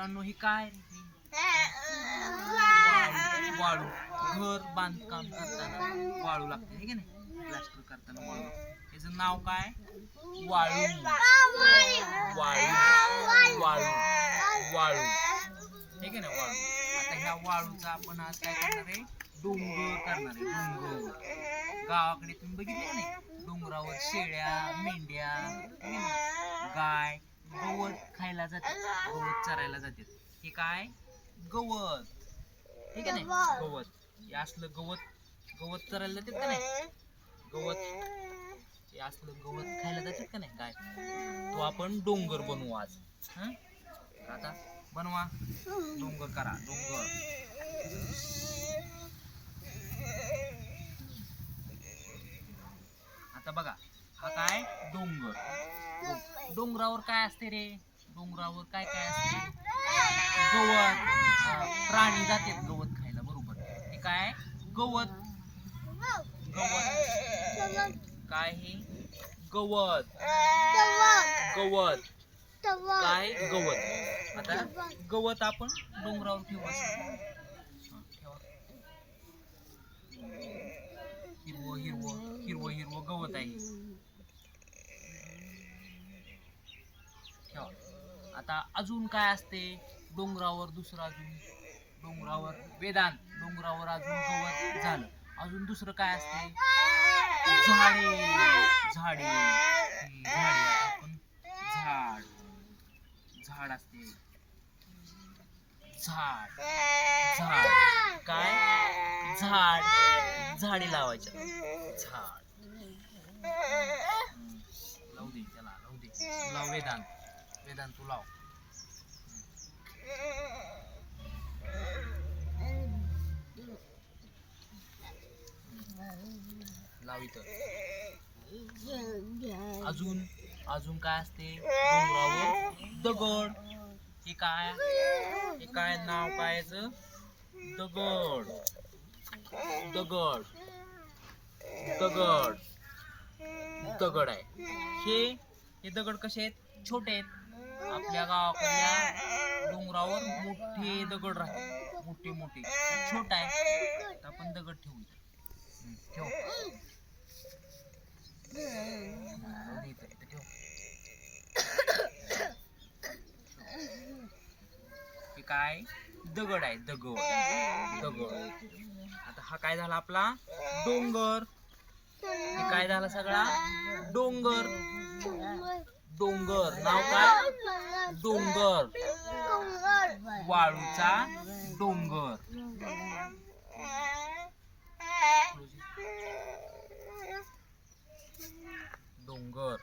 मुलांनो ही काय? वाळू. घर बांधकाम करताना वाळू लागते हे की नाही? प्लास्टर करताना वाळू लागते. याचं नाव काय? वाळू. वाळू. वाळू. वाळू. हे की नाही? वाळू. आता ह्या वाळूचा आपण आज काय करणार आहे? डोंगर करणार आहे. डोंगर. गावाकडे तुम्ही बघितले का नाही? डोंगरावर शेळ्या मेंढ्या? गाय. गवत खायला जाते. गवत चरायला जाते. हे काय? गवत. ठीक आहे नाही? गवत. हे असलं गवत गवत चरायला जातात का नाही? गवत. हे असलं गवत खायला जातात का नाही? काय? तो आपण डोंगर बनवू आज. हं? आता बनवा. डोंगर करा डोंगर. आता बघा हा काय? डोंगर. डोंगरावर काय असते रे? डोंगरावर काय काय असते? गवत. प्राणी जातात गवत खायला बरोबर. हे काय? गवत. गवत. काय हे? गवत. गवत. काय? गवत. आता गवत आपण डोंगरावर ठेवू असं. हिरवं हिरवं हिरवं हिरवं गवत आहे. ठेवा आता अजून काय असते? डोंगरावर दुसरं अजून डोंगरावर वेदांत डोंगरावर अजून गवत झालं. अजून दुसरं काय असते? झाडे झाडे. झाडे आपण झाड. झाड असते. झाड. झाड. काय? झाड. झाडे लावायचे झाड. लावू दे त्याला लावू दे. तू लाव वेदांत. वेदांत तू लाव लाव इथं. अजून अजून काय असते? डोंगरावर दगड. हे काय? हे काय नाव काय दगड. दगड. दगड. दगड आहे. हे हे दगड कसे आहेत? छोटे आहेत. आपल्या गावाकडल्या डोंगरावर मोठे दगड राहते मोठे मोठे. छोट आहे. आपण दगड ठेवू. ठेव. ठेव. काय? दगड आहे दगड. दगड. आता हा काय झाला आपला? डोंगर. हे काय झाला सगळा? डोंगर. डोंगर. नाव काय? डोंगर. वाळूचा डोंगर. डोंगर.